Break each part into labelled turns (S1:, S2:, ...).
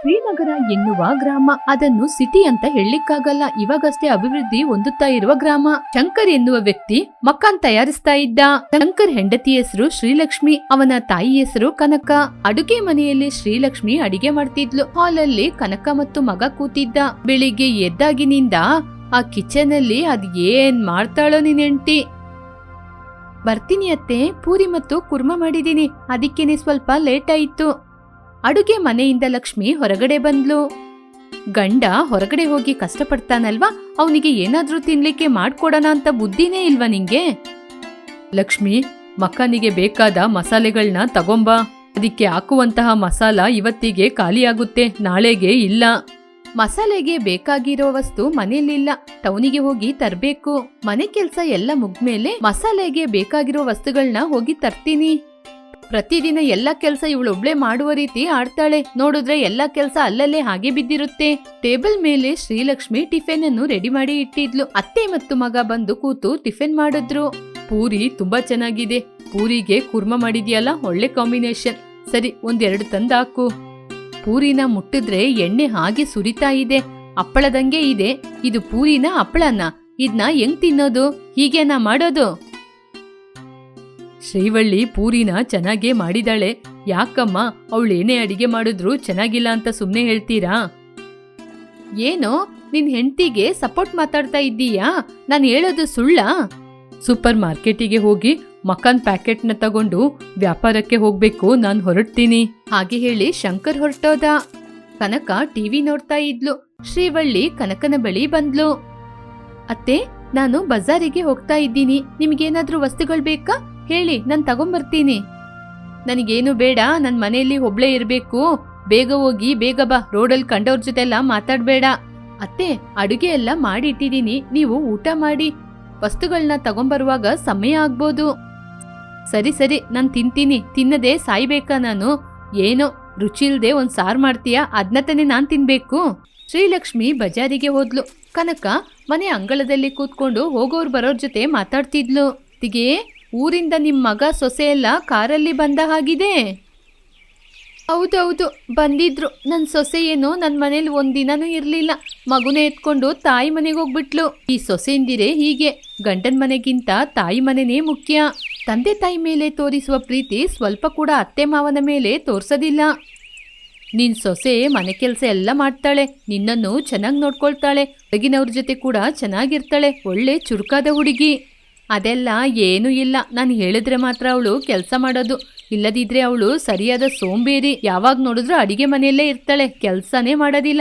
S1: ಶ್ರೀನಗರ ಎನ್ನುವ ಗ್ರಾಮ. ಅದನ್ನು ಸಿಟಿ ಅಂತ ಹೇಳಲಿಕ್ಕಾಗಲ್ಲ. ಇವಾಗಷ್ಟೇ ಅಭಿವೃದ್ಧಿ ಹೊಂದುತ್ತಾ ಇರುವ ಗ್ರಾಮ. ಶಂಕರ್ ಎನ್ನುವ ವ್ಯಕ್ತಿ ಮಕಾನ್ ತಯಾರಿಸ್ತಾ ಇದ್ದ. ಶಂಕರ್ ಹೆಂಡತಿ ಹೆಸರು ಶ್ರೀಲಕ್ಷ್ಮಿ. ಅವನ ತಾಯಿ ಹೆಸರು ಕನಕ. ಅಡುಗೆ ಮನೆಯಲ್ಲಿ ಶ್ರೀಲಕ್ಷ್ಮಿ ಅಡಿಗೆ ಮಾಡ್ತಿದ್ಲು. ಹಾಲಲ್ಲಿ ಕನಕ ಮತ್ತು ಮಗ ಕೂತಿದ್ದ. ಬೆಳಿಗ್ಗೆ ಎದ್ದಾಗಿನಿಂದ ಆ ಕಿಚನ್ ಅಲ್ಲಿ ಅದ್ ಏನ್ ಮಾಡ್ತಾಳೋ ನಿನ್ ಹೆಂಡತಿ? ಬರ್ತೀನಿ ಅತ್ತೆ. ಪೂರಿ ಮತ್ತು ಕುರ್ಮ ಮಾಡಿದೀನಿ. ಅದಕ್ಕೇನೆ ಸ್ವಲ್ಪ ಲೇಟ್ ಆಯಿತು. ಅಡುಗೆ ಮನೆಯಿಂದ ಲಕ್ಷ್ಮಿ ಹೊರಗಡೆ ಬಂದ್ಲು. ಗಂಡ ಹೊರಗಡೆ ಹೋಗಿ ಕಷ್ಟಪಡ್ತಾನಲ್ವಾ? ಅವನಿಗೆ ಏನಾದ್ರೂ ತಿನ್ಲಿಕ್ಕೆ ಮಾಡ್ಕೊಡೋಣ ಅಂತ ಬುದ್ಧಿನೇ ಇಲ್ವಾ ನಿಂಗೆ? ಲಕ್ಷ್ಮಿ, ಮಕ್ಕನಿಗೆ ಬೇಕಾದ ಮಸಾಲೆಗಳನ್ನ ತಗೊಂಬ. ಅದಕ್ಕೆ ಹಾಕುವಂತಹ ಮಸಾಲ ಇವತ್ತಿಗೆ ಖಾಲಿಯಾಗುತ್ತೆ, ನಾಳೆಗೆ ಇಲ್ಲ. ಮಸಾಲೆಗೆ ಬೇಕಾಗಿರೋ ವಸ್ತು ಮನೆಯಲ್ಲಿಲ್ಲ. ಟೌನಿಗೆ ಹೋಗಿ ತರ್ಬೇಕು. ಮನೆ ಕೆಲ್ಸ ಎಲ್ಲ ಮುಗ್ದ್ಮೇಲೆ ಮಸಾಲೆಗೆ ಬೇಕಾಗಿರೋ ವಸ್ತುಗಳನ್ನ ಹೋಗಿ ತರ್ತೀನಿ. ಪ್ರತಿದಿನ ಎಲ್ಲ ಇವಳು ಇವಳೊಬ್ಳೆ ಮಾಡುವ ರೀತಿ ಆಡ್ತಾಳೆ. ನೋಡಿದ್ರೆ ಎಲ್ಲ ಕೆಲಸ ಅಲ್ಲಲ್ಲೇ ಹಾಗೆ ಬಿದ್ದಿರುತ್ತೆ. ಟೇಬಲ್ ಮೇಲೆ ಶ್ರೀಲಕ್ಷ್ಮಿ ಟಿಫಿನ್ ಅನ್ನು ರೆಡಿ ಮಾಡಿ ಇಟ್ಟಿದ್ಲು. ಅತ್ತೆ ಮತ್ತು ಮಗ ಬಂದು ಕೂತು ಟಿಫಿನ್ ಮಾಡಿದ್ರು. ಪೂರಿ ತುಂಬಾ ಚೆನ್ನಾಗಿದೆ. ಪೂರಿಗೆ ಕುರ್ಮ ಮಾಡಿದ್ಯಲ್ಲ, ಒಳ್ಳೆ ಕಾಂಬಿನೇಷನ್. ಸರಿ, ಒಂದೆರಡು ತಂದಾಕು. ಪೂರಿನ ಮುಟ್ಟಿದ್ರೆ ಎಣ್ಣೆ ಹಾಗೆ ಸುರಿತಾ ಇದೆ. ಅಪ್ಪಳದಂಗೆ ಇದೆ. ಇದು ಪೂರಿನ ಹಪ್ಪಳನ ಇದ್ನ ಹೆಂಗ್ ತಿನ್ನೋದು? ಹೀಗೇನಾ ಮಾಡೋದು? ಶ್ರೀವಳ್ಳಿ ಪೂರಿನ ಚೆನ್ನಾಗೇ ಮಾಡಿದಾಳೆ. ಯಾಕಮ್ಮ ಅವಳೇನೇ ಅಡಿಗೆ ಮಾಡಿದ್ರು ಚೆನ್ನಾಗಿಲ್ಲ ಅಂತ ಸುಮ್ಮನೆ ಹೇಳ್ತೀರಾ? ಏನೋ, ನಿನ್ ಹೆಂಡತಿಗೆ ಸಪೋರ್ಟ್ ಮಾತಾಡ್ತಾ ಇದ್ದೀಯಾ? ನಾನು ಹೇಳೋದು ಸುಳ್ಳ? ಸೂಪರ್ ಮಾರ್ಕೆಟಿಗೆ ಹೋಗಿ ಮಕಾನ್ ಪ್ಯಾಕೆಟ್ನ ತಗೊಂಡು ವ್ಯಾಪಾರಕ್ಕೆ ಹೋಗ್ಬೇಕು, ನಾನು ಹೊರಡ್ತೀನಿ. ಹಾಗೆ ಹೇಳಿ ಶಂಕರ್ ಹೊರಟೋದ. ಕನಕ ಟಿವಿ ನೋಡ್ತಾ ಇದ್ಲು. ಶ್ರೀವಳ್ಳಿ ಕನಕನ ಬಳಿ ಬಂದ್ಲು. ಅತ್ತೆ, ನಾನು ಬಜಾರಿಗೆ ಹೋಗ್ತಾ ಇದ್ದೀನಿ. ನಿಮ್ಗೇನಾದ್ರೂ ವಸ್ತುಗಳು ಬೇಕಾ? ಹೇಳಿ, ನಾನು ತಗೊಂಬರ್ತೀನಿ. ನನಗೇನು ಬೇಡ ನನ್ನ ಮನೆಯಲ್ಲಿ ಒಬ್ಳೇ ಇರಬೇಕು. ಬೇಗ ಹೋಗಿ, ಬೇಗ ಬಾ, ರೋಡಲ್ಲಿ ಕಂಡವ್ರ ಜೊತೆಲ್ಲ ಮಾತಾಡಬೇಡ. ಅತ್ತೆ, ಅಡುಗೆ ಎಲ್ಲ ಮಾಡಿಟ್ಟಿದ್ದೀನಿ ನೀವು ಊಟ ಮಾಡಿ. ವಸ್ತುಗಳನ್ನ ತಗೊಂಬರುವಾಗ ಸಮಯ ಆಗ್ಬೋದು. ಸರಿ ಸರಿ, ನಾನು ತಿಂತೀನಿ. ತಿನ್ನದೆ ಸಾಯ್ಬೇಕಾ ನಾನು? ಏನೋ ರುಚಿ ಇಲ್ಲದೆ ಒಂದು ಸಾರು ಮಾಡ್ತೀಯಾ? ಅದ್ನ ತಾನೇ ನಾನು ತಿನ್ಬೇಕು. ಶ್ರೀಲಕ್ಷ್ಮಿ ಬಜಾರಿಗೆ ಹೋದ್ಲು. ಕನಕ ಮನೆ ಅಂಗಳದಲ್ಲಿ ಕೂತ್ಕೊಂಡು ಹೋಗೋರು ಬರೋರ್ ಜೊತೆ ಮಾತಾಡ್ತಿದ್ಲು. ತಿಗೆ ಊರಿಂದ ನಿಮ್ಮ ಮಗ ಸೊಸೆಯೆಲ್ಲ ಕಾರಲ್ಲಿ ಬಂದ ಹಾಗಿದೆ? ಹೌದೌದು ಬಂದಿದ್ರು. ನನ್ನ ಸೊಸೆ ಏನು ನನ್ನ ಮನೇಲಿ ಒಂದಿನನೂ ಇರಲಿಲ್ಲ. ಮಗುನೇ ಎತ್ಕೊಂಡು ತಾಯಿ ಮನೆಗೆ ಹೋಗ್ಬಿಟ್ಲು. ಈ ಸೊಸೆಯಿಂದಿರೆ ಹೀಗೆ. ಗಂಡನ ಮನೆಗಿಂತ ತಾಯಿ ಮನೆನೇ ಮುಖ್ಯ. ತಂದೆ ತಾಯಿ ಮೇಲೆ ತೋರಿಸುವ ಪ್ರೀತಿ ಸ್ವಲ್ಪ ಕೂಡ ಅತ್ತೆ ಮಾವನ ಮೇಲೆ ತೋರಿಸೋದಿಲ್ಲ. ನಿನ್ನ ಸೊಸೆ ಮನೆ ಕೆಲಸ ಎಲ್ಲ ಮಾಡ್ತಾಳೆ. ನಿನ್ನನ್ನು ಚೆನ್ನಾಗಿ ನೋಡ್ಕೊಳ್ತಾಳೆ. ಹೊರಗಿನವ್ರ ಜೊತೆ ಕೂಡ ಚೆನ್ನಾಗಿರ್ತಾಳೆ. ಒಳ್ಳೆ ಚುರುಕಾದ ಹುಡುಗಿ. ಅದೆಲ್ಲ ಏನೂ ಇಲ್ಲ. ನಾನು ಹೇಳಿದ್ರೆ ಮಾತ್ರ ಅವಳು ಕೆಲಸ ಮಾಡೋದು. ಇಲ್ಲದಿದ್ರೆ ಅವಳು ಸರಿಯಾದ ಸೋಂಬೇರಿ ಯಾವಾಗ ನೋಡಿದ್ರು ಅಡಿಗೆ ಮನೆಯಲ್ಲೇ ಇರ್ತಾಳೆ. ಕೆಲಸನೇ ಮಾಡೋದಿಲ್ಲ.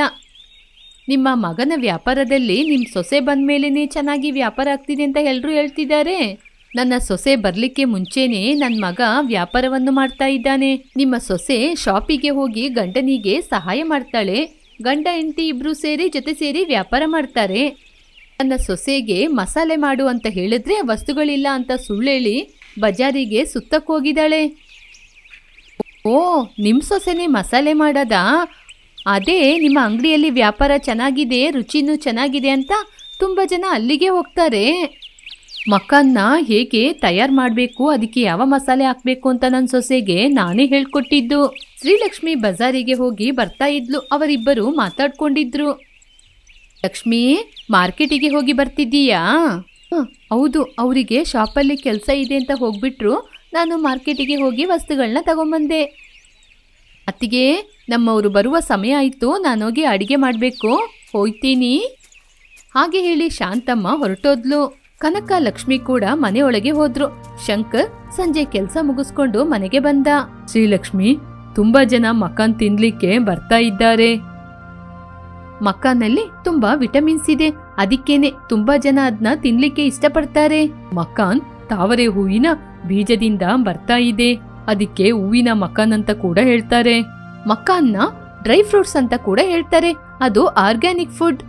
S1: ನಿಮ್ಮ ಮಗನ ವ್ಯಾಪಾರದಲ್ಲಿ ನಿಮ್ಮ ಸೊಸೆ ಬಂದ ಮೇಲೇ ಚೆನ್ನಾಗಿ ವ್ಯಾಪಾರ ಆಗ್ತಿದೆ ಅಂತ ಎಲ್ಲರೂ ಹೇಳ್ತಿದ್ದಾರೆ. ನನ್ನ ಸೊಸೆ ಬರಲಿಕ್ಕೆ ಮುಂಚೆನೇ ನನ್ನ ಮಗ ವ್ಯಾಪಾರವನ್ನು ಮಾಡ್ತಾ ಇದ್ದಾನೆ. ನಿಮ್ಮ ಸೊಸೆ ಶಾಪಿಗೆ ಹೋಗಿ ಗಂಡನಿಗೆ ಸಹಾಯ ಮಾಡ್ತಾಳೆ. ಗಂಡ, ಹೆಂಡತಿ ಇಬ್ರು ಸೇರಿ ಜೊತೆ ಸೇರಿ ವ್ಯಾಪಾರ ಮಾಡ್ತಾರೆ. ನನ್ನ ಸೊಸೆಗೆ ಮಸಾಲೆ ಮಾಡು ಅಂತ ಹೇಳಿದ್ರೆ ವಸ್ತುಗಳಿಲ್ಲ ಅಂತ ಸುಳ್ಳೇಳಿ ಬಜಾರಿಗೆ ಸುತ್ತಕ್ಕೆ ಹೋಗಿದ್ದಾಳೆ. ಓ ನಿಮ್ಮ ಸೊಸೆನೇ ಮಸಾಲೆ ಮಾಡದ? ಅದೇ, ನಿಮ್ಮ ಅಂಗಡಿಯಲ್ಲಿ ವ್ಯಾಪಾರ ಚೆನ್ನಾಗಿದೆ, ರುಚಿನೂ ಚೆನ್ನಾಗಿದೆ ಅಂತ ತುಂಬ ಜನ ಅಲ್ಲಿಗೆ ಹೋಗ್ತಾರೆ. ಮಕ್ಕನ್ನ ಹೇಗೆ ತಯಾರು ಮಾಡಬೇಕು, ಅದಕ್ಕೆ ಯಾವ ಮಸಾಲೆ ಹಾಕಬೇಕು ಅಂತ ನನ್ನ ಸೊಸೆಗೆ ನಾನೇ ಹೇಳ್ಕೊಟ್ಟಿದ್ದು. ಶ್ರೀಲಕ್ಷ್ಮಿ ಬಜಾರಿಗೆ ಹೋಗಿ ಬರ್ತಾ ಇದ್ಲು, ಅವರಿಬ್ಬರು ಮಾತಾಡ್ಕೊಂಡಿದ್ರು. ಲಕ್ಷ್ಮಿ ಮಾರ್ಕೆಟಿಗೆ ಹೋಗಿ ಬರ್ತಿದ್ದೀಯಾ? ಹೌದು, ಅವರಿಗೆ ಶಾಪಲ್ಲಿ ಕೆಲಸ ಇದೆ ಅಂತ ಹೋಗ್ಬಿಟ್ರು. ನಾನು ಮಾರ್ಕೆಟಿಗೆ ಹೋಗಿ ವಸ್ತುಗಳನ್ನ ತಗೊಂಬಂದೆ. ಅತ್ತಿಗೆ, ನಮ್ಮವರು ಬರುವ ಸಮಯ ಆಯಿತು, ನಾನೋಗಿ ಅಡಿಗೆ ಮಾಡಬೇಕು. ಹೋಯ್ತೀನಿ. ಹಾಗೆ ಹೇಳಿ ಶಾಂತಮ್ಮ ಹೊರಟೋದ್ಲು. ಕನಕ, ಲಕ್ಷ್ಮಿ ಕೂಡ ಮನೆಯೊಳಗೆ ಹೋದ್ರು. ಶಂಕರ್ ಸಂಜೆ ಕೆಲಸ ಮುಗಿಸ್ಕೊಂಡು ಮನೆಗೆ ಬಂದ. ಶ್ರೀಲಕ್ಷ್ಮಿ, ತುಂಬಾ ಜನ ಮಕಾನ್ ತಿನ್ಲಿಕ್ಕೆ ಬರ್ತಾ ಇದ್ದಾರೆ. ಮಕಾನಲ್ಲಿ ತುಂಬಾ ವಿಟಮಿನ್ಸ್ ಇದೆ. ಅದಕ್ಕೇನೆ ತುಂಬಾ ಜನ ಅದನ್ನ ತಿನ್ಲಿಕ್ಕೆ ಇಷ್ಟಪಡ್ತಾರೆ. ಮಕ್ಕಾನ್ ತಾವರೆ ಹೂವಿನ ಬೀಜದಿಂದ ಬರ್ತಾ ಇದೆ. ಅದಕ್ಕೆ ಹೂವಿನ ಮಕಾನ್ ಅಂತ ಕೂಡ ಹೇಳ್ತಾರೆ. ಮಕಾನ್ನ ಡ್ರೈ ಫ್ರೂಟ್ಸ್ ಅಂತ ಕೂಡ ಹೇಳ್ತಾರೆ. ಅದು ಆರ್ಗ್ಯಾನಿಕ್ ಫುಡ್.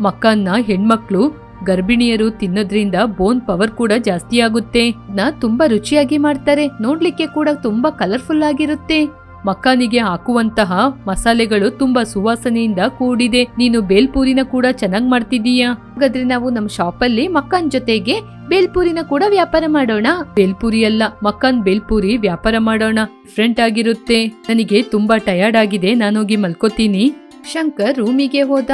S1: ಮಕಾನ್ನ ಹೆಣ್ಮಕ್ಳು, ಗರ್ಭಿಣಿಯರು ತಿನ್ನೋದ್ರಿಂದ ಬೋನ್ ಪವರ್ ಕೂಡ ಜಾಸ್ತಿ ಆಗುತ್ತೆ. ನ ತುಂಬಾ ರುಚಿಯಾಗಿ ಮಾಡ್ತಾರೆ. ನೋಡ್ಲಿಕ್ಕೆ ಕೂಡ ತುಂಬಾ ಕಲರ್ಫುಲ್ ಆಗಿರುತ್ತೆ. ಮಕ್ಕಾನಿಗೆ ಹಾಕುವಂತಹ ಮಸಾಲೆಗಳು ತುಂಬಾ ಸುವಾಸನೆಯಿಂದ ಕೂಡಿದೆ. ನೀನು ಬೇಲ್ಪೂರಿನ ಕೂಡ ಚೆನ್ನಾಗಿ ಮಾಡ್ತಿದೀಯಾ ಹಾಗಾದ್ರೆ ನಾವು ನಮ್ಮ ಶಾಪಲ್ಲಿ ಮಕ್ಕನ್ ಜೊತೆಗೆ ಬೇಲ್ಪೂರಿನ ಕೂಡ ವ್ಯಾಪಾರ ಮಾಡೋಣ. ಬೇಲ್ಪೂರಿ ಅಲ್ಲ, ಮಕ್ಕನ್ ಬೇಲ್ಪುರಿ ವ್ಯಾಪಾರ ಮಾಡೋಣ. ಡಿಫ್ರೆಂಟ್ ಆಗಿರುತ್ತೆ. ನನಗೆ ತುಂಬಾ ಟಯರ್ಡ್ ಆಗಿದೆ, ನಾನೋಗಿ ಮಲ್ಕೋತೀನಿ. ಶಂಕರ್ ರೂಮಿಗೆ ಹೋದ.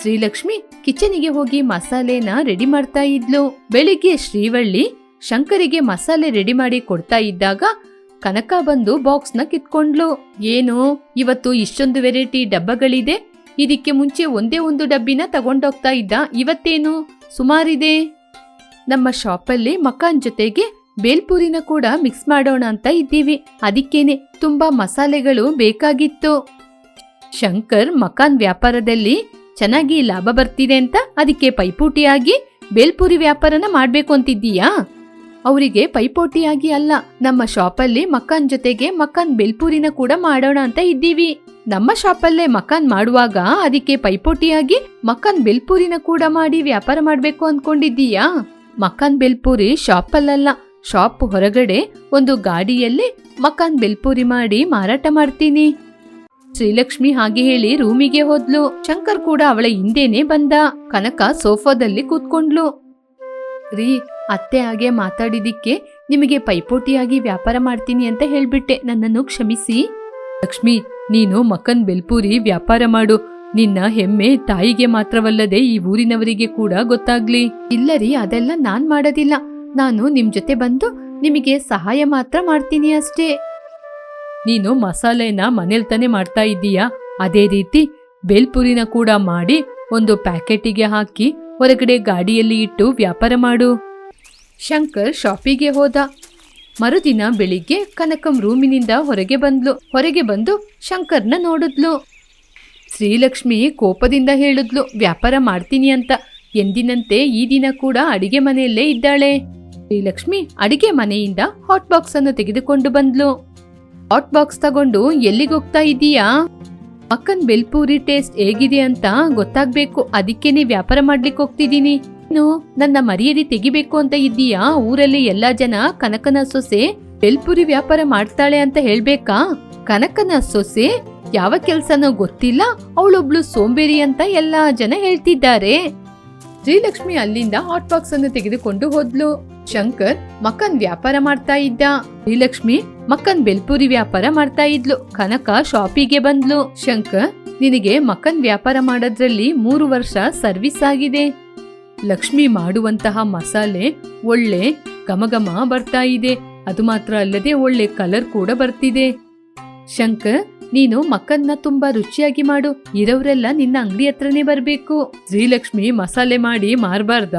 S1: ಶ್ರೀಲಕ್ಷ್ಮಿ ಕಿಚನಿಗೆ ಹೋಗಿ ಮಸಾಲೆನ ರೆಡಿ ಮಾಡ್ತಾ ಇದ್ಲು. ಬೆಳಿಗ್ಗೆ ಶ್ರೀವಳ್ಳಿ ಶಂಕರಿಗೆ ಮಸಾಲೆ ರೆಡಿ ಮಾಡಿ ಕೊಡ್ತಾ ಇದ್ದಾಗ ಕನಕ ಬಂದು ಬಾಕ್ಸ್ನ ಕಿತ್ಕೊಂಡ್ಲು. ಏನು, ಇವತ್ತು ಇಷ್ಟೊಂದು ವೆರೈಟಿ ಡಬ್ಬಗಳಿದೆ? ಇದಕ್ಕೆ ಮುಂಚೆ ಒಂದೇ ಒಂದು ಡಬ್ಬಿನ ತಗೊಂಡೋಗ್ತಾ ಇದ್ದ. ಇವತ್ತೇನು? ಸುಮಾರಿದೆ. ನಮ್ಮ ಶಾಪಲ್ಲಿ ಮಕಾನ್ ಜೊತೆಗೆ ಬೇಲ್ಪುರಿನ ಕೂಡ ಮಿಕ್ಸ್ ಮಾಡೋಣ ಅಂತ ಇದ್ದೀವಿ. ಅದಕ್ಕೇನೆ ತುಂಬಾ ಮಸಾಲೆಗಳು ಬೇಕಾಗಿತ್ತು. ಶಂಕರ್ ಮಕಾನ್ ವ್ಯಾಪಾರದಲ್ಲಿ ಚೆನ್ನಾಗಿ ಲಾಭ ಬರ್ತಿದೆ ಅಂತ ಅದಕ್ಕೆ ಪೈಪೋಟಿಯಾಗಿ ಬೇಲ್ಪುರಿ ವ್ಯಾಪಾರನ ಮಾಡ್ಬೇಕು ಅಂತಿದ್ದೀಯಾ? ಅವರಿಗೆ ಪೈಪೋಟಿಯಾಗಿ ಅಲ್ಲ, ನಮ್ಮ ಶಾಪಲ್ಲಿ ಮಕ್ಕನ್ ಜೊತೆಗೆ ಮಕ್ಕನ್ ಬೆಲ್ಪೂರಿನ ಕೂಡ ಮಾಡೋಣ ಅಂತ ಇದ್ದೀವಿ. ನಮ್ಮ ಶಾಪಲ್ಲೇ ಮಕ್ಕನ್ ಮಾಡುವಾಗ ಅದಕ್ಕೆ ಪೈಪೋಟಿಯಾಗಿ ಮಕ್ಕನ್ ಬೆಲ್ಪೂರಿನ ಕೂಡ ಮಾಡಿ ವ್ಯಾಪಾರ ಮಾಡಬೇಕು ಅನ್ಕೊಂಡಿದ್ದೀಯಾ? ಮಕ್ಕನ್ ಬೆಲ್ಪುರಿ ಶಾಪಲ್ಲಲ್ಲ, ಶಾಪ್ ಹೊರಗಡೆ ಒಂದು ಗಾಡಿಯಲ್ಲಿ ಮಕ್ಕನ್ ಬೆಲ್ಪೂರಿ ಮಾಡಿ ಮಾರಾಟ ಮಾಡ್ತೀನಿ. ಶ್ರೀಲಕ್ಷ್ಮಿ ಹಾಗೆ ಹೇಳಿ ರೂಮಿಗೆ ಹೋದ್ಲು. ಶಂಕರ್ ಕೂಡ ಅವಳ ಹಿಂದೆನೆ ಬಂದ. ಕನಕ ಸೋಫಾದಲ್ಲಿ ಕೂತ್ಕೊಂಡ್ಲು. ರೀ ಅತ್ತೆ ಹಾಗೆ ಮಾತಾಡಿದಿಕ್ಕೆ ನಿಮಗೆ ಪೈಪೋಟಿಯಾಗಿ ವ್ಯಾಪಾರ ಮಾಡ್ತೀನಿ ಅಂತ ಹೇಳ್ಬಿಟ್ಟೆ. ನನ್ನನ್ನು ಕ್ಷಮಿಸಿ. ಲಕ್ಷ್ಮಿ, ನೀನು ಮಕ್ಕನ್ ಬೆಲ್ಪೂರಿ ವ್ಯಾಪಾರ ಮಾಡು. ನಿನ್ನ ಹೆಮ್ಮೆ ತಾಯಿಗೆ ಮಾತ್ರವಲ್ಲದೆ ಈ ಊರಿನವರಿಗೆ ಕೂಡ ಗೊತ್ತಾಗ್ಲಿ. ಇಲ್ಲ ರೀ ಅದೆಲ್ಲ ನಾನ್ ಮಾಡೋದಿಲ್ಲ. ನಾನು ನಿಮ್ ಜೊತೆ ಬಂದು ನಿಮಗೆ ಸಹಾಯ ಮಾತ್ರ ಮಾಡ್ತೀನಿ ಅಷ್ಟೇ. ನೀನು ಮಸಾಲೆನ ಮನೇಲಿ ತಾನೇ ಮಾಡ್ತಾ ಇದ್ದೀಯಾ? ಅದೇ ರೀತಿ ಬೇಲ್ಪುರಿನ ಕೂಡ ಮಾಡಿ ಒಂದು ಪ್ಯಾಕೆಟಿಗೆ ಹಾಕಿ ಹೊರಗಡೆ ಗಾಡಿಯಲ್ಲಿ ಇಟ್ಟು ವ್ಯಾಪಾರ ಮಾಡು. ಶಂಕರ್ ಶಾಪಿಗೆ ಹೋದ. ಮರುದಿನ ಬೆಳಿಗ್ಗೆ ಕನಕಂ ರೂಮಿನಿಂದ ಹೊರಗೆ ಬಂದ್ಲು. ಹೊರಗೆ ಬಂದು ಶಂಕರ್ನ ನೋಡಿದ್ಲು. ಶ್ರೀಲಕ್ಷ್ಮಿ ಕೋಪದಿಂದ ಹೇಳಿದ್ಲು, ವ್ಯಾಪಾರ ಮಾಡ್ತೀನಿ ಅಂತ. ಎಂದಿನಂತೆ ಈ ದಿನ ಕೂಡ ಅಡಿಗೆ ಮನೆಯಲ್ಲೇ ಇದ್ದಾಳೆ. ಶ್ರೀಲಕ್ಷ್ಮಿ ಅಡಿಗೆ ಮನೆಯಿಂದ ಹಾಟ್ ಬಾಕ್ಸ್ ಅನ್ನು ತೆಗೆದುಕೊಂಡು ಬಂದ್ಲು. ಹಾಟ್ ಬಾಕ್ಸ್ ತಗೊಂಡು ಎಲ್ಲಿಗೋಗ್ತಾ ಇದ್ದೀಯಾ ಅಕ್ಕನ್ ಬೆಲ್ಪೂರಿ ಟೇಸ್ಟ್ ಹೇಗಿದೆ ಅಂತ ಗೊತ್ತಾಗ್ಬೇಕು. ಅದಕ್ಕೇನೆ ವ್ಯಾಪಾರ ಮಾಡ್ಲಿಕ್ಕೆ ಹೋಗ್ತಿದ್ದೀನಿ ನೀನು ನನ್ನ ಮರ್ಯಾದೆ ತೆಗಿಬೇಕು ಅಂತ ಇದ್ದೀಯಾ? ಊರಲ್ಲಿ ಎಲ್ಲಾ ಜನ ಕನಕನ ಸೊಸೆ ಬೆಲ್ಪುರಿ ವ್ಯಾಪಾರ ಮಾಡ್ತಾಳೆ ಅಂತ ಹೇಳ್ಬೇಕಾ? ಕನಕನ ಸೊಸೆ? ಯಾವ ಕೆಲ್ಸನೋ ಗೊತ್ತಿಲ್ಲ? ಅವಳೊಬ್ಳು ಸೋಂಬೇರಿ ಅಂತ ಎಲ್ಲಾ ಜನ ಹೇಳ್ತಿದ್ದಾರೆ. ಶ್ರೀಲಕ್ಷ್ಮಿ ಅಲ್ಲಿಂದ ಹಾಟ್ ಬಾಕ್ಸ್ ಅನ್ನು ತೆಗೆದುಕೊಂಡು ಹೋದ್ಲು. ಶಂಕರ್ ಮಕ್ಕನ್ ವ್ಯಾಪಾರ ಮಾಡ್ತಾ ಇದ್ದ. ಶ್ರೀಲಕ್ಷ್ಮಿ ಮಕ್ಕನ್ ಬೆಲ್ಪುರಿ ವ್ಯಾಪಾರ ಮಾಡ್ತಾ ಇದ್ಲು. ಕನಕ ಶಾಪಿಗೆ ಬಂದ್ಲು. ಶಂಕರ್, ನಿನಗೆ ಮಕ್ಕನ್ ವ್ಯಾಪಾರ ಮಾಡೋದ್ರಲ್ಲಿ ಮೂರು ವರ್ಷ ಸರ್ವಿಸ್ ಆಗಿದೆ. ಲಕ್ಷ್ಮಿ ಮಾಡುವಂತಹ ಮಸಾಲೆ ಒಳ್ಳೆ ಗಮಗಮ ಬರ್ತಾ ಇದೆ. ಅದು ಮಾತ್ರ ಅಲ್ಲದೆ ಒಳ್ಳೆ ಕಲರ್ ಕೂಡ ಬರ್ತಿದೆ. ಶಂಕರ್ ನೀನು ಮಕ್ಕನ್ನ ತುಂಬಾ ರುಚಿಯಾಗಿ ಮಾಡು. ಇರೋರೆಲ್ಲ ನಿನ್ನ ಅಂಗಡಿ ಹತ್ರನೇ ಬರಬೇಕು. ಶ್ರೀಲಕ್ಷ್ಮಿ ಮಸಾಲೆ ಮಾಡಿ ಮಾರಬಾರ್ದ?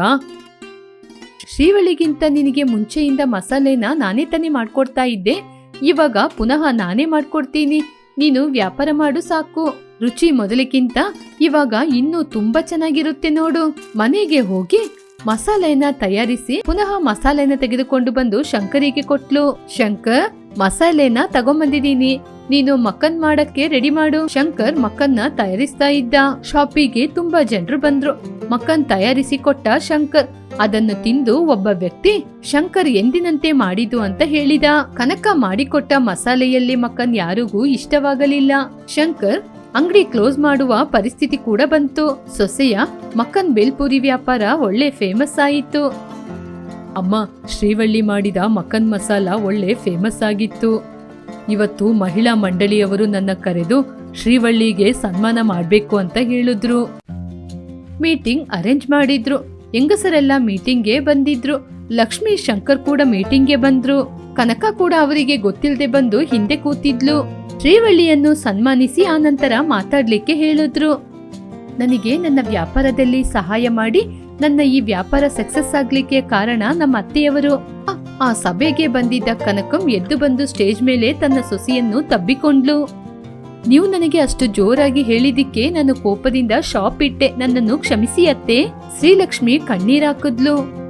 S1: ಶ್ರೀವಳಿಗಿಂತ ನಿನಗೆ ಮುಂಚೆಯಿಂದ ಮಸಾಲೆನ ನಾನೇ ತಾನೇ ಮಾಡ್ಕೊಡ್ತಾ ಇದ್ದೆ. ಇವಾಗ ಪುನಃ ನಾನೇ ಮಾಡ್ಕೊಡ್ತೀನಿ. ನೀನು ವ್ಯಾಪಾರ ಮಾಡು ಸಾಕು. ರುಚಿ ಮೊದಲಿಗಿಂತ ಇವಾಗ ಇನ್ನೂ ತುಂಬಾ ಚೆನ್ನಾಗಿರುತ್ತೆ ನೋಡು. ಮನೆಗೆ ಹೋಗಿ ಮಸಾಲೆನ ತಯಾರಿಸಿ ಪುನಃ ಮಸಾಲೆನ ತೆಗೆದುಕೊಂಡು ಬಂದು ಶಂಕರಿಗೆ ಕೊಟ್ಲು. ಶಂಕರ್ ಮಸಾಲೆನ ತಗೊಂಬಂದಿದೀನಿ ನೀನು ಮಕ್ಕನ್ ಮಾಡಕ್ಕೆ ರೆಡಿ ಮಾಡು. ಶಂಕರ್ ಮಕ್ಕನ್ನ ತಯಾರಿಸ್ತಾ ಇದ್ದ. ಶಾಪಿಗೆ ತುಂಬಾ ಜನರು ಬಂದ್ರು. ಮಕ್ಕನ್ ತಯಾರಿಸಿ ಕೊಟ್ಟ ಶಂಕರ್. ಅದನ್ನು ತಿಂದು ಒಬ್ಬ ವ್ಯಕ್ತಿ ಶಂಕರ್ ಎಂದಿನಂತೆ ಮಾಡಿದ್ದು ಅಂತ ಹೇಳಿದ. ಕನಕ ಮಾಡಿಕೊಟ್ಟ ಮಸಾಲೆಯಲ್ಲಿ ಮಕ್ಕನ್ ಯಾರಿಗೂ ಇಷ್ಟವಾಗಲಿಲ್ಲ. ಶಂಕರ್ ಅಂಗಡಿ ಕ್ಲೋಸ್ ಮಾಡುವ ಪರಿಸ್ಥಿತಿ ಕೂಡ ಬಂತು. ಸೊಸೆಯ ಮಕ್ಕನ್ ಬೇಲ್ಪುರಿ ವ್ಯಾಪಾರ ಒಳ್ಳೆ ಫೇಮಸ್ ಆಯಿತು. ಅಮ್ಮ, ಶ್ರೀವಳ್ಳಿ ಮಾಡಿದ ಮಕ್ಕನ್ ಮಸಾಲ ಒಳ್ಳೆ ಫೇಮಸ್ ಆಗಿತ್ತು. ಇವತ್ತು ಮಹಿಳಾ ಮಂಡಳಿಯವರು ನನ್ನ ಕರೆದು ಶ್ರೀವಳ್ಳಿಗೆ ಸನ್ಮಾನ ಮಾಡಬೇಕು ಅಂತ ಹೇಳಿದ್ರು. ಮೀಟಿಂಗ್ ಅರೇಂಜ್ ಮಾಡಿದ್ರು. ಹೆಂಗಸರೆಲ್ಲ ಮೀಟಿಂಗ್ಗೆ ಬಂದಿದ್ರು. ಲಕ್ಷ್ಮಿ ಶಂಕರ್ ಕೂಡ ಮೀಟಿಂಗ್ಗೆ ಬಂದ್ರು. ಕನಕ ಕೂಡ ಅವರಿಗೆ ಗೊತ್ತಿಲ್ಲದೆ ಬಂದು ಹಿಂದೆ ಕೂತಿದ್ಲು. ಶ್ರೀವಳ್ಳಿಯನ್ನು ಸನ್ಮಾನಿಸಿ ಆನಂತರ ಮಾತಾಡ್ಲಿಕ್ಕೆ ಹೇಳಿದ್ರು. ನನಗೆ ನನ್ನ ವ್ಯಾಪಾರದಲ್ಲಿ ಸಹಾಯ ಮಾಡಿ ನನ್ನ ಈ ವ್ಯಾಪಾರ ಸಕ್ಸಸ್ ಆಗ್ಲಿಕ್ಕೆ ಕಾರಣ ನಮ್ಮ ಅತ್ತೆಯವರು. ಆ- ಆ ಸಭೆಗೆ ಬಂದಿದ್ದ ಕನಕಂ ಎದ್ದು ಬಂದು ಸ್ಟೇಜ್ ಮೇಲೆ ತನ್ನ ಸೊಸೆಯನ್ನು ತಬ್ಬಿಕೊಂಡ್ಲು. ನೀವು ನನಗೆ ಅಷ್ಟು ಜೋರಾಗಿ ಹೇಳಿದಿಕ್ಕೆ ನಾನು ಕೋಪದಿಂದ ಶಾಪ್ ಇಟ್ಟೆ, ನನ್ನನ್ನು ಕ್ಷಮಿಸಿ ಅತ್ತೆ, ಶ್ರೀಲಕ್ಷ್ಮಿ ಕಣ್ಣೀರಾಕಿದ್ಲು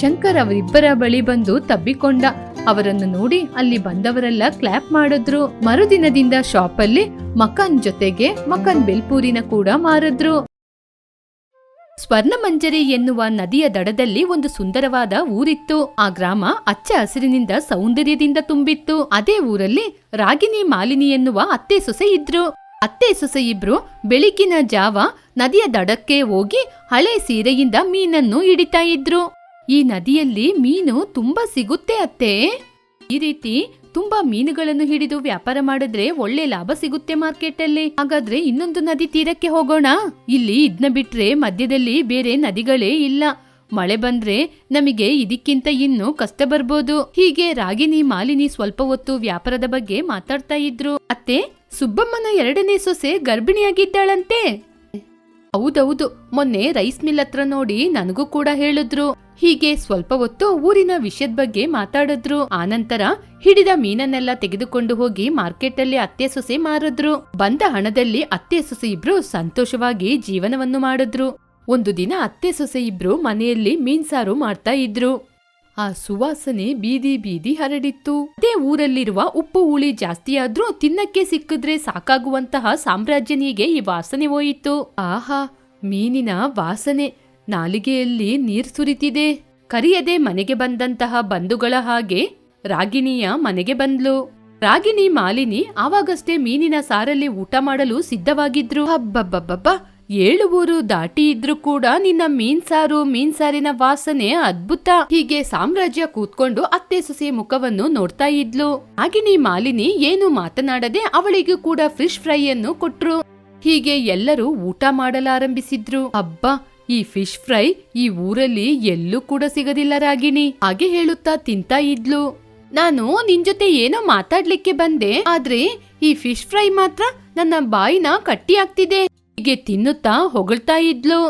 S1: ಶಂಕರ್ ಅವರಿಬ್ಬರ ಬಳಿ ಬಂದು ತಬ್ಬಿಕೊಂಡ. ಅವರನ್ನು ನೋಡಿ ಅಲ್ಲಿ ಬಂದವರೆಲ್ಲ ಕ್ಲಾಪ್ ಮಾಡಿದ್ರು. ಮರುದಿನದಿಂದ ಶಾಪಲ್ಲಿ ಮಕನ್ ಜೊತೆಗೆ ಮಕನ್ ಬೆಲ್ಪೂರಿನ ಕೂಡ ಮಾರಿದ್ರು. ಸ್ವರ್ಣಮಂಜರಿ ಎನ್ನುವ ನದಿಯ ದಡದಲ್ಲಿ ಒಂದು ಸುಂದರವಾದ ಊರಿತ್ತು. ಆ ಗ್ರಾಮ ಅಚ್ಚ ಹಸಿರಿನಿಂದ ಸೌಂದರ್ಯದಿಂದ ತುಂಬಿತ್ತು. ಅದೇ ಊರಲ್ಲಿ ರಾಗಿಣಿ ಮಾಲಿನಿ ಎನ್ನುವ ಅತ್ತೆ ಸೊಸೆ ಇದ್ರು. ಅತ್ತೆ ಸೊಸೆ ಇಬ್ರು ಬೆಳಿಗ್ಗಿನ ಜಾವ ನದಿಯ ದಡಕ್ಕೆ ಹೋಗಿ ಹಳೆ ಸೀರೆಯಿಂದ ಮೀನನ್ನು ಹಿಡಿತಾ ಇದ್ರು. ಈ ನದಿಯಲ್ಲಿ ಮೀನು ತುಂಬಾ ಸಿಗುತ್ತೆ ಅತ್ತೆ. ಈ ರೀತಿ ತುಂಬಾ ಮೀನುಗಳನ್ನು ಹಿಡಿದು ವ್ಯಾಪಾರ ಮಾಡಿದ್ರೆ ಒಳ್ಳೆ ಲಾಭ ಸಿಗುತ್ತೆ ಮಾರ್ಕೆಟ್ ಅಲ್ಲಿ ಹಾಗಾದ್ರೆ ಇನ್ನೊಂದು ನದಿ ತೀರಕ್ಕೆ ಹೋಗೋಣ? ಇಲ್ಲಿ ಇದ್ನ ಬಿಟ್ರೆ ಮಧ್ಯದಲ್ಲಿ ಬೇರೆ ನದಿಗಳೇ ಇಲ್ಲ. ಮಳೆ ಬಂದ್ರೆ ನಮಗೆ ಇದಕ್ಕಿಂತ ಇನ್ನು ಕಷ್ಟ ಬರ್ಬೋದು. ಹೀಗೆ ರಾಗಿಣಿ ಮಾಲಿನಿ ಸ್ವಲ್ಪ ಹೊತ್ತು ವ್ಯಾಪಾರದ ಬಗ್ಗೆ ಮಾತಾಡ್ತಾ ಇದ್ರು. ಅತ್ತೆ, ಸುಬ್ಬಮ್ಮನ ಎರಡನೇ ಸೊಸೆ ಗರ್ಭಿಣಿಯಾಗಿದ್ದಾಳಂತೆ? ಹೌದೌದು, ಮೊನ್ನೆ ರೈಸ್ ಮಿಲ್ ಹತ್ರ ನೋಡಿ ನನಗೂ ಕೂಡ ಹೇಳಿದ್ರು. ಹೀಗೆ ಸ್ವಲ್ಪ ಹೊತ್ತು ಊರಿನ ವಿಷಯದ ಬಗ್ಗೆ ಮಾತಾಡಿದ್ರು. ಆನಂತರ ಹಿಡಿದ ಮೀನನ್ನೆಲ್ಲ ತೆಗೆದುಕೊಂಡು ಹೋಗಿ ಮಾರ್ಕೆಟ್ ಅಲ್ಲಿ ಅತ್ತೆ ಸೊಸೆ ಮಾರಿದ್ರು. ಬಂದ ಹಣದಲ್ಲಿ ಅತ್ತೆ ಸೊಸೆ ಇಬ್ರು ಸಂತೋಷವಾಗಿ ಜೀವನವನ್ನು ಮಾಡಿದ್ರು. ಒಂದು ದಿನ ಅತ್ತೆ ಸೊಸೆ ಇಬ್ರು ಮನೆಯಲ್ಲಿ ಮೀನ್ ಸಾರು ಮಾಡ್ತಾ ಇದ್ರು. ಆ ಸುವಾಸನೆ ಬೀದಿ ಬೀದಿ ಹರಡಿತ್ತು. ಅದೇ ಊರಲ್ಲಿರುವ ಉಪ್ಪು ಹುಳಿ ಜಾಸ್ತಿಯಾದ್ರೂ ತಿನ್ನಕ್ಕೆ ಸಿಕ್ಕಿದ್ರೆ ಸಾಕಾಗುವಂತಹ ಸಾಮ್ರಾಜ್ಯನಿಗೆ ಈ ವಾಸನೆ ಹೋಯಿತು. ಆಹಾ, ಮೀನಿನ ವಾಸನೆ. ನಾಲಿಗೆಯಲ್ಲಿ ನೀರ್ ಸುರಿತಿದೆ. ಕರಿಯದೆ ಮನೆಗೆ ಬಂದಂತಹ ಬಂಧುಗಳ ಹಾಗೆ ರಾಗಿಣಿಯ ಮನೆಗೆ ಬಂದ್ಲು. ರಾಗಿಣಿ ಮಾಲಿನಿ ಆವಾಗಷ್ಟೇ ಮೀನಿನ ಸಾರಲ್ಲಿ ಊಟ ಮಾಡಲು ಸಿದ್ಧವಾಗಿದ್ರು. ಹಬ್ಬಬ್ಬಬ್ಬಬ್ಬ ಏಳು ಊರು ದಾಟಿ ಇದ್ರು ಕೂಡ ನಿನ್ನ ಮೀನ್ ಸಾರು ಮೀನ್ ಸಾರಿನ ವಾಸನೆ ಅದ್ಭುತ. ಹೀಗೆ ಸಾಮ್ರಾಜ್ಯ ಕೂತ್ಕೊಂಡು ಅತ್ತೆ ಸೊಸೆ ಮುಖವನ್ನು ನೋಡ್ತಾ ಇದ್ಲು. ರಾಗಿಣಿ ಮಾಲಿನಿ ಏನು ಮಾತನಾಡದೆ ಅವಳಿಗೂ ಕೂಡ ಫಿಶ್ ಫ್ರೈ ಅನ್ನು ಕೊಟ್ರು. ಹೀಗೆ ಎಲ್ಲರೂ ಊಟ ಮಾಡಲಾರಂಭಿಸಿದ್ರು. ಅಬ್ಬಾ, ಈ ಫಿಶ್ ಫ್ರೈ ಈ ಊರಲ್ಲಿ ಎಲ್ಲೂ ಕೂಡ ಸಿಗದಿಲ್ಲ ರಾಗಿಣಿ, ಹಾಗೆ ಹೇಳುತ್ತಾ ತಿಂತಾ ಇದ್ಲು. ನಾನು ನಿನ್ ಜೊತೆ ಏನೋ ಮಾತಾಡ್ಲಿಕ್ಕೆ ಬಂದೆ, ಆದ್ರೆ ಈ ಫಿಶ್ ಫ್ರೈ ಮಾತ್ರ ನನ್ನ ಬಾಯಿನ ಕಟ್ಟಿ ಆಗ್ತಿದೆ ಹೀಗೆ ತಿನ್ನುತ್ತಾ ಹೊಗಳ್ತಾ ಇದ್ಲು.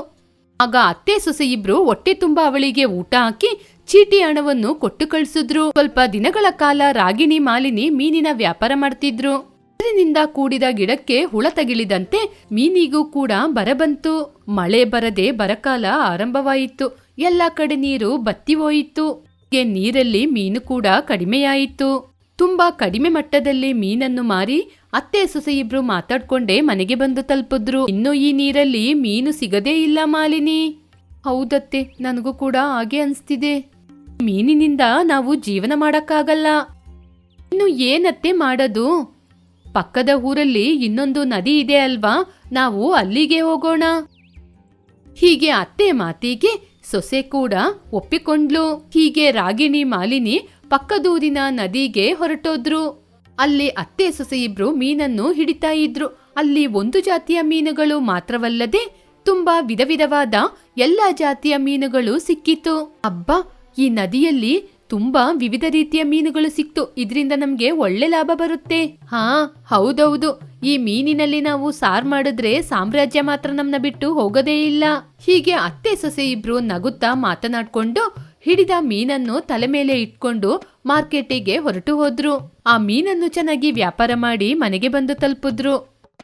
S1: ಆಗ ಅತ್ತೆ ಸೊಸೆ ಇಬ್ರು ಹೊಟ್ಟೆ ತುಂಬಾ ಅವಳಿಗೆ ಊಟ ಹಾಕಿ ಚೀಟಿ ಹಣವನ್ನು ಕೊಟ್ಟು ಕಳಿಸಿದ್ರು. ಸ್ವಲ್ಪ ದಿನಗಳ ಕಾಲ ರಾಗಿಣಿ ಮಾಲಿನಿ ಮೀನಿನ ವ್ಯಾಪಾರ ಮಾಡ್ತಿದ್ರು. ನೀರಿನಿಂದ ಕೂಡಿದ ಗಿಡಕ್ಕೆ ಹುಳ ತಗಿಳಿದಂತೆ ಮೀನಿಗೂ ಕೂಡ ಬರಬಂತು. ಮಳೆ ಬರದೆ ಬರಕಾಲ ಆರಂಭವಾಯಿತು. ಎಲ್ಲ ಕಡೆ ನೀರು ಬತ್ತಿ ಹೋಯಿತು. ನೀರಲ್ಲಿ ಮೀನು ಕೂಡ ಕಡಿಮೆಯಾಯಿತು. ತುಂಬಾ ಕಡಿಮೆ ಮಟ್ಟದಲ್ಲಿ ಮೀನನ್ನು ಮಾರಿ ಅತ್ತೆ ಸೊಸೆ ಇಬ್ರು ಮಾತಾಡ್ಕೊಂಡೆ ಮನೆಗೆ ಬಂದು ತಲುಪಿದ್ರು. ಇನ್ನು ಈ ನೀರಲ್ಲಿ ಮೀನು ಸಿಗದೇ ಇಲ್ಲ ಮಾಲಿನಿ. ಹೌದತ್ತೆ, ನನಗೂ ಕೂಡ ಹಾಗೆ ಅನಿಸ್ತಿದೆ. ಮೀನಿನಿಂದ ನಾವು ಜೀವನ ಮಾಡಕ್ಕಾಗಲ್ಲ. ಇನ್ನು ಏನತ್ತೆ ಮಾಡೋದು? ಪಕ್ಕದ ಊರಲ್ಲಿ ಇನ್ನೊಂದು ನದಿ ಇದೆ ಅಲ್ವಾ? ನಾವು ಅಲ್ಲಿಗೆ ಹೋಗೋಣ. ಹೀಗೆ ಅತ್ತೆ ಮಾತಿಗೆ ಸೊಸೆ ಕೂಡ ಒಪ್ಪಿಕೊಂಡ್ಲು. ಹೀಗೆ ರಾಗಿಣಿ ಮಾಲಿನಿ ಪಕ್ಕದೂರಿನ ನದಿಗೆ ಹೊರಟೋದ್ರು. ಅಲ್ಲಿ ಅತ್ತೆ ಸೊಸೆ ಇಬ್ರು ಮೀನನ್ನು ಹಿಡಿತಾ ಇದ್ರು. ಅಲ್ಲಿ ಒಂದು ಜಾತಿಯ ಮೀನುಗಳು ಮಾತ್ರವಲ್ಲದೆ ತುಂಬಾ ವಿಧ ವಿಧವಾದ ಎಲ್ಲಾ ಜಾತಿಯ ಮೀನುಗಳು ಸಿಕ್ಕಿತು ಅಬ್ಬಾ, ಈ ನದಿಯಲ್ಲಿ ತುಂಬಾ ವಿವಿಧ ರೀತಿಯ ಮೀನುಗಳು ಸಿಕ್ತು. ಇದರಿಂದ ನಮ್ಗೆ ಒಳ್ಳೆ ಲಾಭ ಬರುತ್ತೆ. ಹಾ, ಹೌದೌದು. ಈ ಮೀನಿನಲ್ಲಿ ನಾವು ಸಾರ್ ಮಾಡಿದ್ರೆ ಸಾಮ್ರಾಜ್ಯ ಮಾತ್ರ ನಮ್ನ ಬಿಟ್ಟು ಹೋಗೋದೇ ಇಲ್ಲ. ಹೀಗೆ ಅತ್ತೆ ಸೊಸೆ ಇಬ್ರು ನಗುತ್ತಾ ಮಾತನಾಡ್ಕೊಂಡು ಹಿಡಿದ ಮೀನನ್ನು ತಲೆ ಮೇಲೆ ಇಟ್ಕೊಂಡು ಮಾರ್ಕೆಟಿಗೆ ಹೊರಟು ಹೋದ್ರು. ಆ ಮೀನನ್ನು ಚೆನ್ನಾಗಿ ವ್ಯಾಪಾರ ಮಾಡಿ ಮನೆಗೆ ಬಂದು ತಲುಪಿದ್ರು.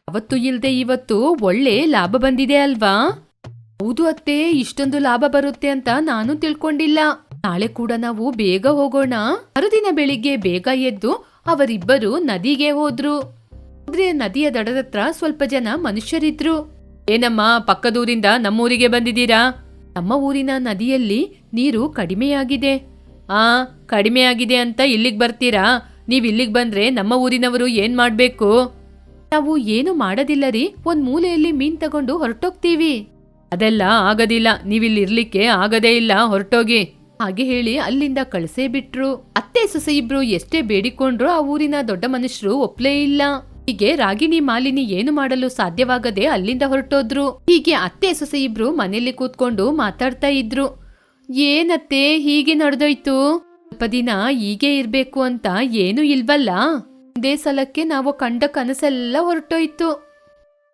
S1: ಅವತ್ತು ಇಲ್ಲದೆ ಇವತ್ತು ಒಳ್ಳೆ ಲಾಭ ಬಂದಿದೆ ಅಲ್ವಾ? ಹೌದು ಅತ್ತೆ, ಇಷ್ಟೊಂದು ಲಾಭ ಬರುತ್ತೆ ಅಂತ ನಾನು ತಿಳ್ಕೊಂಡಿಲ್ಲ. ನಾಳೆ ಕೂಡ ನಾವು ಬೇಗ ಹೋಗೋಣ. ಮರುದಿನ ಬೆಳಿಗ್ಗೆ ಬೇಗ ಎದ್ದು ಅವರಿಬ್ಬರು ನದಿಗೆ ಹೋದ್ರು. ಆದ್ರೆ ನದಿಯ ದಡದತ್ರ ಸ್ವಲ್ಪ ಜನ ಮನುಷ್ಯರಿದ್ರು. ಏನಮ್ಮ, ಪಕ್ಕದೂರಿಂದ ನಮ್ಮೂರಿಗೆ ಬಂದಿದ್ದೀರಾ? ನಮ್ಮ ಊರಿನ ನದಿಯಲ್ಲಿ ನೀರು ಕಡಿಮೆಯಾಗಿದೆ. ಆ, ಕಡಿಮೆಯಾಗಿದೆ ಅಂತ ಇಲ್ಲಿಗೆ ಬರ್ತೀರಾ? ನೀವು ಇಲ್ಲಿಗೆ ಬಂದ್ರೆ ನಮ್ಮ ಊರಿನವರು ಏನ್ ಮಾಡ್ಬೇಕು? ನಾವು ಏನು ಮಾಡೋದಿಲ್ಲ ರೀ ಒಂದ್ ಮೂಲೆಯಲ್ಲಿ ಮೀನ್ ತಗೊಂಡು ಹೊರಟೋಗ್ತೀವಿ. ಅದೆಲ್ಲ ಆಗೋದಿಲ್ಲ ನೀವಿಲ್ಲಿ ಇರ್ಲಿಕ್ಕೆ ಆಗದೇ ಇಲ್ಲ, ಹೊರಟೋಗಿ. ಹಾಗೆ ಹೇಳಿ ಅಲ್ಲಿಂದ ಕಳಿಸೇ ಬಿಟ್ರು ಅತ್ತೆ ಸೊಸೆ ಇಬ್ರು ಎಷ್ಟೇ ಬೇಡಿಕೊಂಡ್ರು ಆ ಊರಿನ ದೊಡ್ಡ ಮನುಷ್ಯರು ಒಪ್ಲೇ ಇಲ್ಲ. ಹೀಗೆ ರಾಗಿಣಿ ಮಾಲಿನಿ ಏನು ಮಾಡಲು ಸಾಧ್ಯವಾಗದೆ ಅಲ್ಲಿಂದ ಹೊರಟೋದ್ರು. ಹೀಗೆ ಅತ್ತೆ ಸೊಸೆ ಇಬ್ರು ಮನೆಯಲ್ಲಿ ಕೂತ್ಕೊಂಡು ಮಾತಾಡ್ತಾ ಇದ್ರು. ಏನತ್ತೆ ಹೀಗೆ ನಡೆದೋಯ್ತು? ಸ್ವಲ್ಪ ದಿನ ಹೀಗೆ ಇರ್ಬೇಕು ಅಂತ ಏನು ಇಲ್ವಲ್ಲ? ಒಂದೇ ಸಲಕ್ಕೆ ನಾವು ಕಂಡ ಕನಸೆಲ್ಲ ಹೊರಟೋಯ್ತು.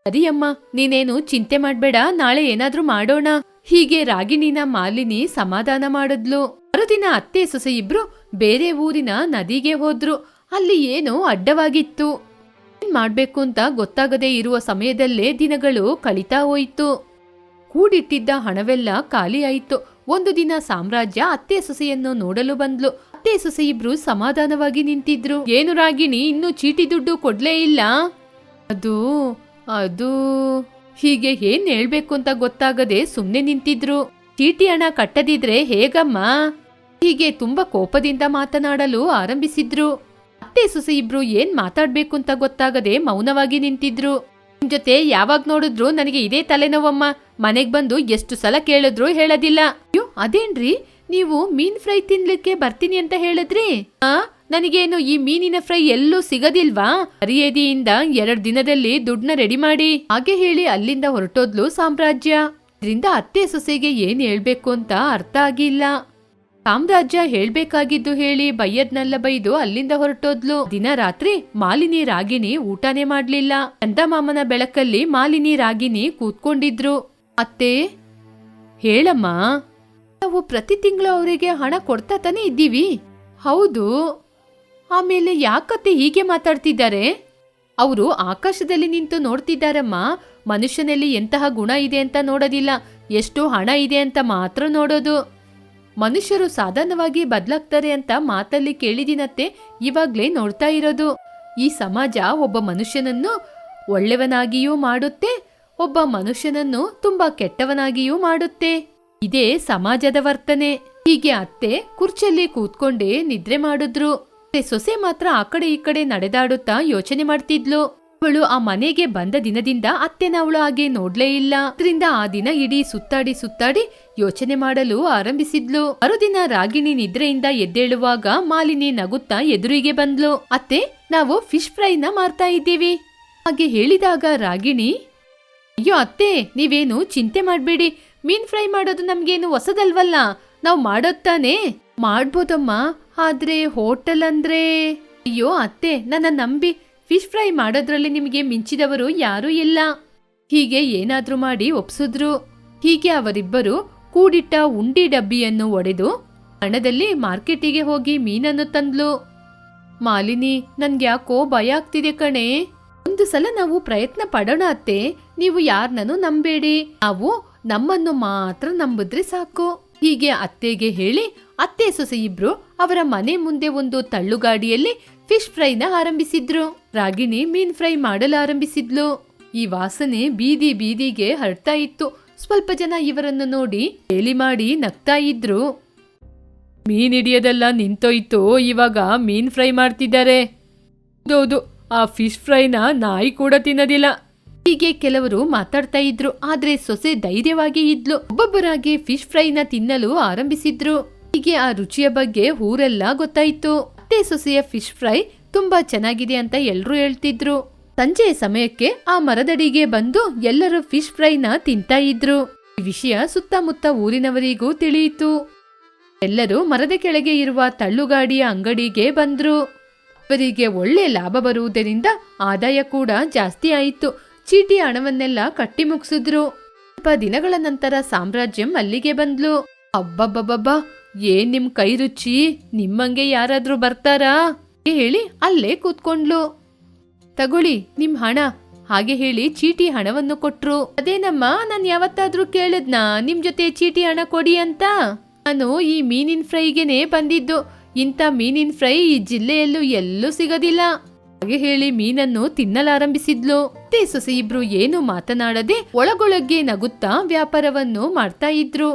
S1: ಸರಿ ಅಮ್ಮ, ನೀನೇನು ಚಿಂತೆ ಮಾಡ್ಬೇಡ, ನಾಳೆ ಏನಾದ್ರೂ ಮಾಡೋಣ. ಹೀಗೆ ರಾಗಿಣಿನ ಮಾಲಿನಿ ಸಮಾಧಾನ ಮಾಡಿದ್ಲು. ಮರುದಿನ ಅತ್ತೆ ಸೊಸೆ ಇಬ್ರು ಬೇರೆ ಊರಿನ ನದಿಗೆ ಹೋದ್ರು. ಅಲ್ಲಿ ಏನೋ ಅಡ್ಡವಾಗಿತ್ತು. ಮಾಡ್ಬೇಕು ಅಂತ ಗೊತ್ತಾಗದೇ ಇರುವ ಸಮಯದಲ್ಲೇ ದಿನಗಳು ಕಳೀತಾ ಹೋಯಿತು. ಕೂಡಿಟ್ಟಿದ್ದ ಹಣವೆಲ್ಲ ಖಾಲಿಯಾಯಿತು ಒಂದು ದಿನ ಸಾಮ್ರಾಜ್ಯ ಅತ್ತೆ ಸೊಸೆಯನ್ನು ನೋಡಲು ಬಂದ್ಲು. ಅತ್ತೆ ಸೊಸೆ ಇಬ್ರು ಸಮಾಧಾನವಾಗಿ ನಿಂತಿದ್ರು. ಏನು ರಾಗಿಣಿ, ಇನ್ನೂ ಚೀಟಿ ದುಡ್ಡು ಕೊಡ್ಲೇ ಇಲ್ಲ? ಅದು ಅದು, ಹೀಗೆ ಏನ್ ಹೇಳ್ಬೇಕು ಅಂತ ಗೊತ್ತಾಗದೆ ಸುಮ್ನೆ ನಿಂತಿದ್ರು. ಚೀಟಿ ಹಣ ಕಟ್ಟದಿದ್ರೆ ಹೇಗಮ್ಮ? ಹೀಗೆ ತುಂಬಾ ಕೋಪದಿಂದ ಮಾತನಾಡಲು ಆರಂಭಿಸಿದ್ರು. ಅತ್ತೆ ಸೊಸೆ ಇಬ್ರು ಏನ್ ಮಾತಾಡ್ಬೇಕು ಅಂತ ಗೊತ್ತಾಗದೆ ಮೌನವಾಗಿ ನಿಂತಿದ್ರು. ನಿಮ್ ಜೊತೆ ಯಾವಾಗ ನೋಡಿದ್ರು ನನಗೆ ಇದೇ ತಲೆನೋವಮ್ಮ. ಮನೆಗ್ ಬಂದು ಎಷ್ಟು ಸಲ ಕೇಳಿದ್ರು ಹೇಳೋದಿಲ್ಲ. ಅಯ್ಯೋ, ಅದೇನ್ರಿ? ನೀವು ಮೀನ್ ಫ್ರೈ ತಿನ್ಲಿಕ್ಕೆ ಬರ್ತೀನಿ ಅಂತ ಹೇಳಿದ್ರಿ? ಆ, ನನಗೇನು ಈ ಮೀನಿನ ಫ್ರೈ ಎಲ್ಲೂ ಸಿಗದಿಲ್ವಾ? ಅರಿಯದಿಯಿಂದ ಎರಡ್ ದಿನದಲ್ಲಿ ದುಡ್ಡನ್ನ ರೆಡಿ ಮಾಡಿ. ಹಾಗೆ ಹೇಳಿ ಅಲ್ಲಿಂದ ಹೊರಟೋದ್ಲು ಸಾಮ್ರಾಜ್ಯ. ಇದರಿಂದ ಅತ್ತೆ ಸೊಸೆಗೆ ಏನ್ ಹೇಳ್ಬೇಕು ಅಂತ ಅರ್ಥ ಆಗಿಲ್ಲ. ಸಾಮ್ರಾಜ್ಯ ಹೇಳ್ಬೇಕಾಗಿದ್ದು ಹೇಳಿ ಬಯ್ಯದ್ನೆಲ್ಲ ಬೈದು ಅಲ್ಲಿಂದ ಹೊರಟೋದ್ಲು. ದಿನ ರಾತ್ರಿ ಮಾಲಿನಿ ರಾಗಿಣಿ ಊಟನೇ ಮಾಡ್ಲಿಲ್ಲ. ಚಂದಮಾಮನ ಬೆಳಕಲ್ಲಿ ಮಾಲಿನಿ ರಾಗಿಣಿ ಕೂತ್ಕೊಂಡಿದ್ರು. ಅತ್ತೆ, ಹೇಳಮ್ಮ, ನಾವು ಪ್ರತಿ ತಿಂಗಳು ಅವರಿಗೆ ಹಣ ಕೊಡ್ತಾ ತಾನೇ ಇದ್ದೀವಿ. ಹೌದು. ಆಮೇಲೆ ಯಾಕತ್ತೆ ಹೀಗೆ ಮಾತಾಡ್ತಿದ್ದಾರೆ? ಅವರು ಆಕಾಶದಲ್ಲಿ ನಿಂತು ನೋಡ್ತಿದ್ದಾರಮ್ಮ. ಮನುಷ್ಯನಲ್ಲಿ ಎಂತಹ ಗುಣ ಇದೆ ಅಂತ ನೋಡೋದಿಲ್ಲ. ಎಷ್ಟು ಹಣ ಇದೆ ಅಂತ ಮಾತ್ರ ನೋಡೋದು. ಮನುಷ್ಯರು ಸಾಧಾರಣವಾಗಿ ಬದಲಾಗ್ತಾರೆ ಅಂತ ಮಾತಲ್ಲಿ ಕೇಳಿದಿನತ್ತೆ ಇವಾಗ್ಲೇ ನೋಡ್ತಾ ಇರೋದು. ಈ ಸಮಾಜ ಒಬ್ಬ ಮನುಷ್ಯನನ್ನು ಒಳ್ಳೆಯವನಾಗಿಯೂ ಮಾಡುತ್ತೆ, ಒಬ್ಬ ಮನುಷ್ಯನನ್ನು ತುಂಬಾ ಕೆಟ್ಟವನಾಗಿಯೂ ಮಾಡುತ್ತೆ. ಇದೇ ಸಮಾಜದ ವರ್ತನೆ. ಹೀಗೆ ಅತ್ತೆ ಕುರ್ಚಲ್ಲಿ ಕೂತ್ಕೊಂಡೇ ನಿದ್ರೆ ಮಾಡಿದ್ರು. ಸೊಸೆ ಮಾತ್ರ ಆ ಕಡೆ ಈ ಕಡೆ ನಡೆದಾಡುತ್ತಾ ಯೋಚನೆ ಮಾಡ್ತಿದ್ಲು. ಅವಳು ಆ ಮನೆಗೆ ಬಂದ ದಿನದಿಂದ ಅತ್ತೆನ ಅವಳು ಹಾಗೆ ನೋಡ್ಲೇ ಇಲ್ಲ. ಅದರಿಂದ ಆ ದಿನ ಇಡೀ ಸುತ್ತಾಡಿ ಸುತ್ತಾಡಿ ಯೋಚನೆ ಮಾಡಲು ಆರಂಭಿಸಿದ್ಲು. ಮರುದಿನ ರಾಗಿಣಿ ನಿದ್ರೆಯಿಂದ ಎದ್ದೇಳುವಾಗ ಮಾಲಿನಿ ನಗುತ್ತಾ ಎದುರಿಗೆ ಬಂದ್ಲು. ಅತ್ತೆ, ನಾವು ಫಿಶ್ ಫ್ರೈನ ಮಾರ್ತಾ ಇದ್ದೀವಿ. ಹಾಗೆ ಹೇಳಿದಾಗ ರಾಗಿಣಿ, ಅಯ್ಯೋ ಅತ್ತೆ, ನೀವೇನು ಚಿಂತೆ ಮಾಡಬೇಡಿ. ಮೀನ್ ಫ್ರೈ ಮಾಡೋದು ನಮ್ಗೇನು ಹೊಸದಲ್ವಲ್ಲ. ನಾವು ಮಾಡೋದ್ತಾನೆ ಮಾಡ್ಬೋದಮ್ಮ, ಆದ್ರೆ ಹೋಟೆಲ್ ಅಂದ್ರೆ? ಅಯ್ಯೋ ಅತ್ತೆ, ನನ್ನ ನಂಬಿ ಫಿಶ್ ಫ್ರೈ ಮಾಡೋದ್ರಲ್ಲಿ ನಿಮಗೆ ಮಿಂಚಿದವರು ಯಾರೂ ಇಲ್ಲ. ಹೀಗೆ ಏನಾದರೂ ಮಾಡಿ ಒಪ್ಸಿದ್ರು. ಹೀಗೆ ಅವರಿಬ್ಬರು ಕೂಡಿಟ್ಟ ಉಂಡಿ ಡಬ್ಬಿಯನ್ನು ಒಡೆದು ಹಣದಲ್ಲಿ ಮಾರ್ಕೆಟಿಗೆ ಹೋಗಿ ಮೀನನ್ನು ತಂದ್ಲು. ಮಾಲಿನಿ ನನ್ಗ್ಯಾಕೋ ಭಯ ಆಗ್ತಿದೆ ಕಣೆ. ಒಂದು ಸಲ ನಾವು ಪ್ರಯತ್ನ ಪಡೋಣ ಅತ್ತೆ. ನೀವು ಯಾರನ್ನೂ ನಂಬೇಡಿ. ನಾವು ನಮ್ಮನ್ನು ಮಾತ್ರ ನಂಬಿದ್ರೆ ಸಾಕು. ಹೀಗೆ ಅತ್ತೆಗೆ ಹೇಳಿ ಅತ್ತೆ ಸೊಸೆ ಇಬ್ರು ಅವರ ಮನೆ ಮುಂದೆ ಒಂದು ತಳ್ಳುಗಾಡಿಯಲ್ಲಿ ಫಿಶ್ ಫ್ರೈನ ಆರಂಭಿಸಿದ್ರು. ರಾಗಿಣಿ ಮೀನ್ ಫ್ರೈ ಮಾಡಲು ಆರಂಭಿಸಿದ್ಲು ಈ ವಾಸನೆ ಬೀದಿ ಬೀದಿಗೆ ಹರಡ್ತಾ ಇತ್ತು. ಸ್ವಲ್ಪ ಜನ ಇವರನ್ನು ನೋಡಿ ಹೇಳಿ ಮಾಡಿ ನಗ್ತಾ ಇದ್ರು. ಮೀನ್ ಹಿಡಿಯೋದೆಲ್ಲ ನಿಂತೋಯ್ತು. ಇವಾಗ ಮೀನ್ ಫ್ರೈ ಮಾಡ್ತಿದ್ದಾರೆ. ಹೌದು ಆ ಫಿಶ್ ಫ್ರೈನ ನಾಯಿ ಕೂಡ ತಿನ್ನೋದಿಲ್ಲ. ಹೀಗೆ ಕೆಲವರು ಮಾತಾಡ್ತಾ ಇದ್ರು. ಆದ್ರೆ ಸೊಸೆ ಧೈರ್ಯವಾಗಿ ಇದ್ಲು. ಒಬ್ಬೊಬ್ಬರಾಗಿ ಫಿಶ್ ಫ್ರೈನ ತಿನ್ನಲು ಆರಂಭಿಸಿದ್ರು. ಹೀಗೆ ಆ ರುಚಿಯ ಬಗ್ಗೆ ಊರೆಲ್ಲ ಗೊತ್ತಾಯ್ತು. ಅತ್ತೆ ಸೊಸೆಯ ಫಿಶ್ ಫ್ರೈ ತುಂಬಾ ಚೆನ್ನಾಗಿದೆ ಅಂತ ಎಲ್ಲರೂ ಹೇಳ್ತಿದ್ರು. ಸಂಜೆಯ ಸಮಯಕ್ಕೆ ಆ ಮರದಡಿಗೆ ಬಂದು ಎಲ್ಲರೂ ಫಿಶ್ ಫ್ರೈನ ತಿಂತಾ ಇದ್ರು. ಈ ವಿಷಯ ಸುತ್ತಮುತ್ತ ಊರಿನವರಿಗೂ ತಿಳಿಯಿತು. ಎಲ್ಲರೂ ಮರದ ಕೆಳಗೆ ಇರುವ ತಳ್ಳುಗಾಡಿಯ ಅಂಗಡಿಗೆ ಬಂದ್ರು. ಅವರಿಗೆ ಒಳ್ಳೆ ಲಾಭ ಬರುವುದರಿಂದ ಆದಾಯ ಕೂಡ ಜಾಸ್ತಿ ಆಯಿತು. ಚೀಟಿ ಹಣವನ್ನೆಲ್ಲ ಕಟ್ಟಿ ಮುಗಿಸಿದ್ರು. ಸ್ವಲ್ಪ ದಿನಗಳ ನಂತರ ಸಾಮ್ರಾಜ್ಯಂ ಅಲ್ಲಿಗೆ ಬಂದ್ಲು. ಅಬ್ಬಬ್ಬಬ್ಬಬ್ಬ, ಏನ್ ನಿಮ್ ಕೈ ರುಚಿ? ನಿಮ್ಮಂಗೆ ಯಾರಾದ್ರೂ ಬರ್ತಾರಾ? ಹೇಳಿ ಅಲ್ಲೇ ಕೂತ್ಕೊಂಡ್ಲು. ತಗೊಳ್ಳಿ, ನಿಮ್ ಹಣ. ಹಾಗೆ ಹೇಳಿ ಚೀಟಿ ಹಣವನ್ನು ಕೊಟ್ರು. ಅದೇನಮ್ಮ ನಾನ್ ಯಾವತ್ತಾದ್ರೂ ಕೇಳಿದ್ನಾ, ನಿಮ್ ಜೊತೆ ಚೀಟಿ ಹಣ ಕೊಡಿ ಅಂತ? ನಾನು ಈ ಮೀನಿನ ಫ್ರೈಗೆನೆ ಬಂದಿದ್ದು. ಇಂಥ ಮೀನಿನ ಫ್ರೈ ಈ ಜಿಲ್ಲೆಯಲ್ಲೂ ಎಲ್ಲೂ ಸಿಗೋದಿಲ್ಲ. ಹಾಗೆ ಹೇಳಿ ಮೀನನ್ನು ತಿನ್ನಲಾರಂಭಿಸಿದ್ಲು. ಸೊಸೆ ಇಬ್ರು ಏನು ಮಾತನಾಡದೆ ಒಳಗೊಳಗ್ಗೆ ನಗುತ್ತಾ ವ್ಯಾಪಾರವನ್ನು ಮಾಡ್ತಾ ಇದ್ರು.